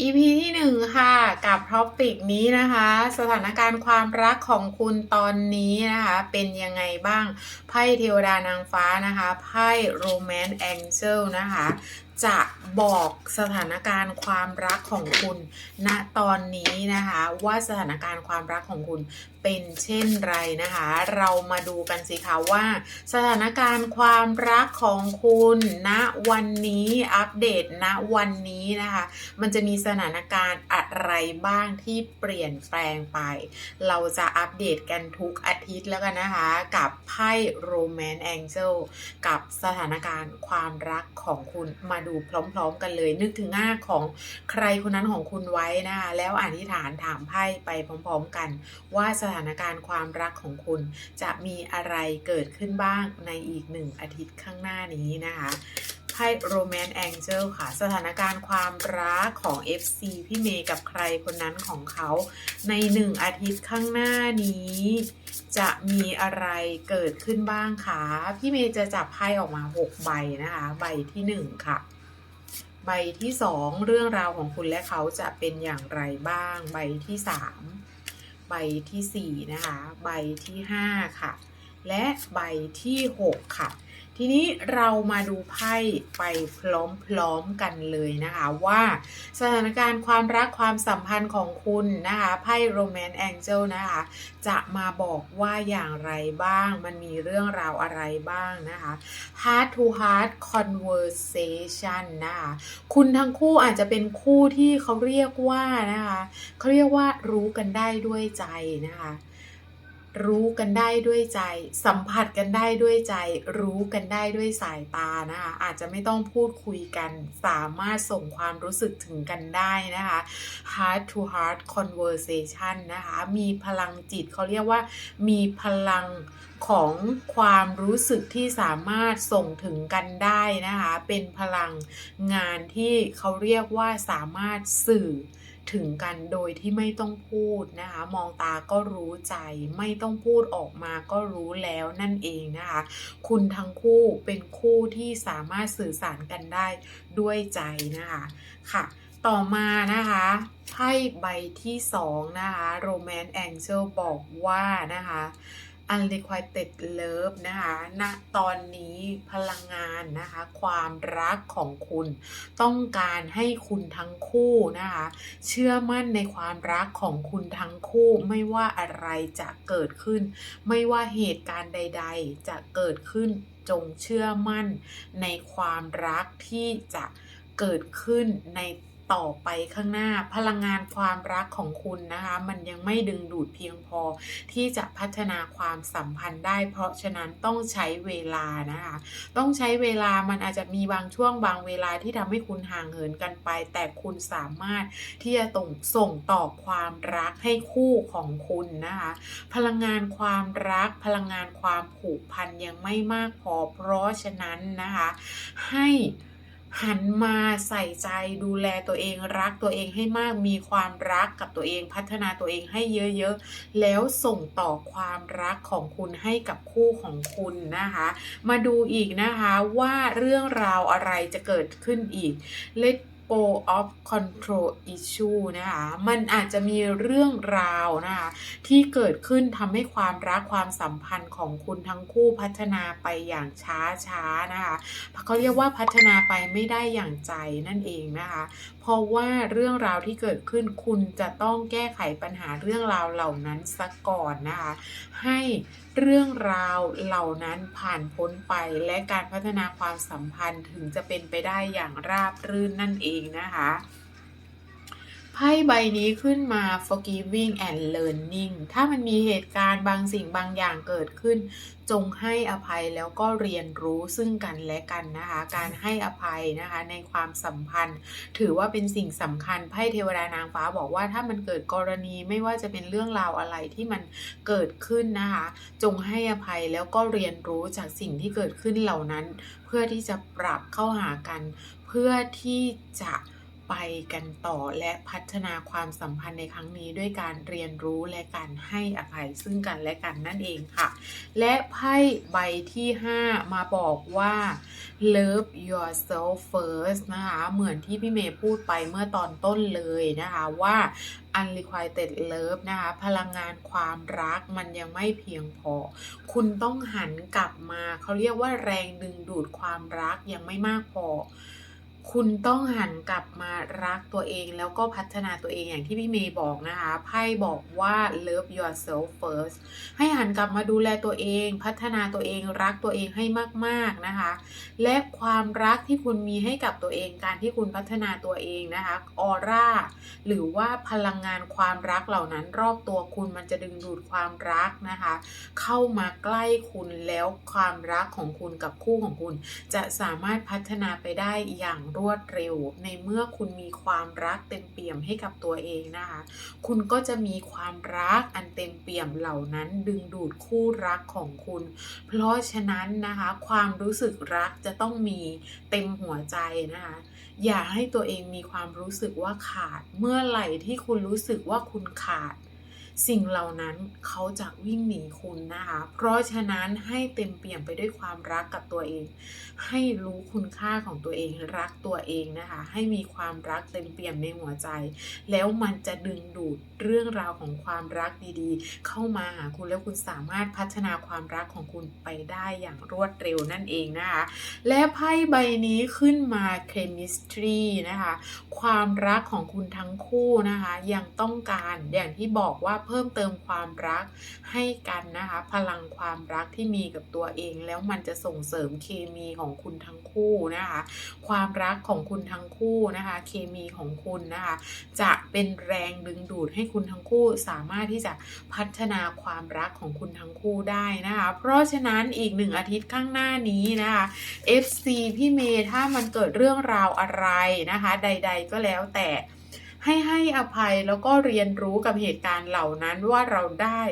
EP ที่หนึ่งค่ะ กับท็อปิกนี้นะคะ สถานการณ์ความรักของคุณตอนนี้นะคะ เป็นยังไงบ้าง ไพ่เทวดานางฟ้านะคะ ไพ่โรแมนต์แองเจิลนะคะ จะบอกสถานการณ์ความรักของคุณณตอนนี้นะคะ ว่าสถานการณ์ความรักของคุณเป็นเช่นไรนะคะ เรามาดูกันสิคะว่า สถานการณ์ความรักของคุณณวันนี้อัปเดตณวันนี้นะคะ มันจะมีสถานการณ์อะไรบ้างที่เปลี่ยนแปลงไป เราจะอัปเดตกันทุกอาทิตย์แล้วกันนะคะ กับไพ่โรแมนต์แองเจิลกับสถานการณ์ความรักของคุณมาดูพร้อม ๆ กันเลย นึกถึงหน้าของใครคนนั้นของคุณไว้นะคะแล้วอธิษฐานถามไพ่ไปพร้อม ๆ กัน ว่าสถานการณ์ความรักของคุณ จะมีอะไรเกิดขึ้นบ้างในอีกหนึ่งอาทิตย์ข้างหน้านี้นะคะ ไพ่โรแมนต์แองเจิลค่ะ สถานการณ์ความรักของ FC พี่เมย์กับใครคนนั้นของเขาในหนึ่งอาทิตย์ข้างหน้านี้ จะมีอะไรเกิดขึ้นบ้างคะพี่เมย์จะจับไพ่ออกมา 6 ใบนะคะ ใบที่ 1 ค่ะ ใบที่ 2 เรื่องราวของคุณและเขาจะเป็นอย่างไรบ้าง ใบที่ 3 ใบที่ 4 นะคะ ใบที่ 5 ค่ะ และใบที่ 6 ค่ะ ทีนี้เรามาดูไพ่ไปพร้อมๆกันเลยนะคะว่าสถานการณ์ความรักความสัมพันธ์ของคุณนะคะไพ่โรแมนต์แองเจิลนะคะจะมาบอกว่าอย่างไรบ้างมันมีเรื่องราวอะไรบ้างนะคะ heart to heart conversation นะคะคุณทั้งคู่อาจจะเป็นคู่ที่เขาเรียกว่านะคะเขาเรียกว่ารู้กันได้ด้วยใจนะคะ รู้กันได้ด้วยใจ สัมผัสกันได้ด้วยใจ รู้กันได้ด้วยสายตานะคะอาจจะไม่ต้องพูดคุยกัน สามารถส่งความรู้สึกถึงกันได้นะคะ heart to heart conversation นะคะมีพลังจิตเขาเรียกว่า มีพลังของความรู้สึกที่สามารถส่งถึงกันได้นะคะ เป็นพลังงานที่เขาเรียกว่าสามารถสื่อ ถึงกันโดยที่ไม่ต้องพูดนะคะ มองตาก็รู้ใจไม่ต้องพูดออกมาก็รู้แล้วนั่นเองนะคะ คุณทั้งคู่เป็นคู่ที่สามารถสื่อสารกันได้ด้วยใจนะคะค่ะต่อมานะคะไพ่ใบที่สองนะคะ Romance Angel บอกว่านะคะ unrequited love นะคะณตอนนี้พลังงานนะคะ ความรักของคุณ ต้องการให้คุณทั้งคู่นะคะ เชื่อมั่นในความรักของคุณทั้งคู่ ไม่ว่าอะไรจะเกิดขึ้น ไม่ว่าเหตุการณ์ใด ๆ จะเกิดขึ้นจงเชื่อมั่นในความรักที่จะเกิดขึ้นใน ต่อไปข้างหน้าพลังงานความรักของคุณนะคะ มันยังไม่ดึงดูดเพียงพอที่จะพัฒนาความสัมพันธ์ได้ เพราะฉะนั้นต้องใช้เวลานะคะ ต้องใช้เวลามันอาจจะมีบางช่วงบางเวลาที่ทำให้คุณห่างเหินกันไป แต่คุณสามารถที่จะส่งส่งต่อความรักให้คู่ของคุณนะคะ พลังงานความรัก พลังงานความผูกพันยังไม่มากพอ เพราะฉะนั้นนะคะ ให้ หันมาใส่ใจดูแลตัวเองรักตัวเองให้มากมีความรักกับตัวเองพัฒนาตัวเองให้เยอะๆ แล้วส่งต่อความรักของคุณให้กับคู่ของคุณนะคะ มาดูอีกนะคะว่าเรื่องราวอะไรจะเกิดขึ้นอีก Let go of control issue นะคะ มันอาจจะมีเรื่องราวนะคะที่เกิดขึ้นทำให้ความรักความสัมพันธ์ของคุณทั้งคู่พัฒนาไปอย่างช้าช้านะคะเขาเรียกว่าพัฒนาไปไม่ได้อย่างใจนั่นเองนะคะ เพราะว่าเรื่องราวที่เกิดขึ้นคุณจะต้องแก้ไขปัญหาเรื่องราวเหล่านั้นซะก่อนนะคะ ให้ เรื่องราวเหล่านั้นผ่านพ้นไปและการพัฒนาความสัมพันธ์ถึงจะเป็นไปได้อย่างราบรื่นนั่นเองนะคะไพ่ใบนี้ขึ้นมา forgiving and learning ถ้ามันมีเหตุการณ์บางสิ่งบางอย่างเกิดขึ้น จงให้อภัยแล้วก็เรียนรู้ซึ่งกันและกันนะคะ การให้อภัยนะคะในความสัมพันธ์ ถือว่าเป็นสิ่งสำคัญไพ่เทวดานางฟ้าบอกว่าถ้ามันเกิดกรณีไม่ว่าจะเป็นเรื่องราวอะไรที่มันเกิดขึ้นนะคะ จงให้อภัยแล้วก็เรียนรู้จากสิ่งที่เกิดขึ้นเหล่านั้น เพื่อที่จะปรับเข้าหากัน เพื่อที่จะ ไปกันต่อและพัฒนาความสัมพันธ์ในครั้งนี้ด้วยการเรียนรู้และการให้อภัยซึ่งกันและกันนั่นเองค่ะ และไพ่ใบที่ 5 มาบอกว่า love yourself first นะคะ เหมือนที่พี่เมย์พูดไปเมื่อตอนต้นเลยนะคะว่า unrequited love นะคะ พลังงานความรักมันยังไม่เพียงพอ คุณต้องหันกลับมา เขาเรียกว่าแรงดึงดูดความรักยังไม่มากพอ คุณต้องหันกลับมารักตัวเองแล้วก็พัฒนาตัวเองอย่างที่พี่เมย์บอกนะคะไพ่บอกว่า love yourself first ให้หันกลับมาดูแลตัวเอง พัฒนาตัวเองรักตัวเองให้มากๆนะคะ และความรักที่คุณมีให้กับตัวเองการที่คุณพัฒนาตัวเองนะคะออร่าหรือว่าพลังงานความรักเหล่านั้นรอบตัวคุณมันจะดึงดูดความรักนะคะ เข้ามาใกล้คุณแล้วความรักของคุณกับคู่ของคุณ จะสามารถพัฒนาไปได้อย่างรวดเร็ว ในเมื่อคุณมีความรักเต็มเปี่ยมให้กับตัวเองนะคะ คุณก็จะมีความรักอันเต็มเปี่ยมเหล่านั้นดึงดูดคู่รักของคุณ เพราะฉะนั้นนะคะ ความรู้สึกรักจะต้องมีเต็มหัวใจนะคะ อย่าให้ตัวเองมีความรู้สึกว่าขาด เมื่อไหร่ที่คุณรู้สึกว่าคุณขาด สิ่งเหล่านั้นเขาจะวิ่งหนีคุณนะคะ เพราะฉะนั้นให้เต็มเปี่ยมไปด้วยความรักกับตัวเอง ให้รู้คุณค่าของตัวเองรักตัวเองนะคะ ให้มีความรักเต็มเปี่ยมในหัวใจ แล้วมันจะดึงดูดเรื่องราวของความรักดีๆ เข้ามาหาคุณแล้วคุณสามารถพัฒนาความรักของคุณไปได้อย่างรวดเร็วนั่นเองนะคะ และไพ่ใบนี้ขึ้นมา chemistry นะคะ ความรักของคุณทั้งคู่นะคะ ยังต้องการอย่างที่บอกว่าเพิ่มเติมความรักให้กันนะคะ พลังความรักที่มีกับตัวเอง แล้วมันจะส่งเสริมเคมีของคุณทั้งคู่นะคะ ความรักของคุณทั้งคู่นะคะ เคมีของคุณนะคะ จะเป็นแรงดึงดูดให้คุณทั้งคู่สามารถที่จะพัฒนาความรักของคุณทั้งคู่ได้นะคะ เพราะฉะนั้นอีกหนึ่งอาทิตย์ข้างหน้านี้นะคะ FC พี่เมย์ถ้ามันเกิดเรื่องราวอะไรนะคะ ใด ๆ ก็แล้วแต่ ให้ให้อภัยแล้วก็เรียนรู้กับเหตุการณ์เหล่านั้นว่าเราได้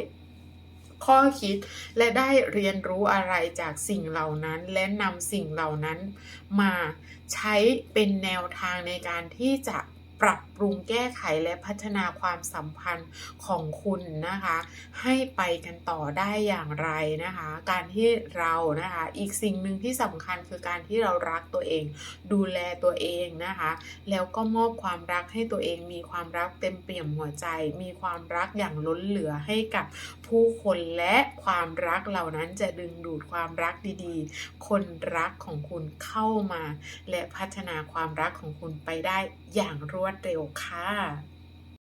ข้อคิดและได้เรียนรู้อะไรจากสิ่งเหล่านั้น และนำสิ่งเหล่านั้นมาใช้เป็นแนวทางในการที่จะ ปรับปรุงแก้ไขและพัฒนาความสัมพันธ์ของคุณนะคะ ให้ไปกันต่อได้อย่างไรนะคะ การที่เรานะคะ อีกสิ่งหนึ่งที่สำคัญคือการที่เรารักตัวเอง ดูแลตัวเองนะคะ แล้วก็มอบความรักให้ตัวเอง มีความรักเต็มเปี่ยมหัวใจ มีความรักอย่างล้นเหลือให้กับผู้คนและความรักเหล่านั้นจะดึงดูดความรักดีๆ คนรักของคุณเข้ามา และพัฒนาความรักของคุณไปได้อย่างรวดดเร็วค่ะ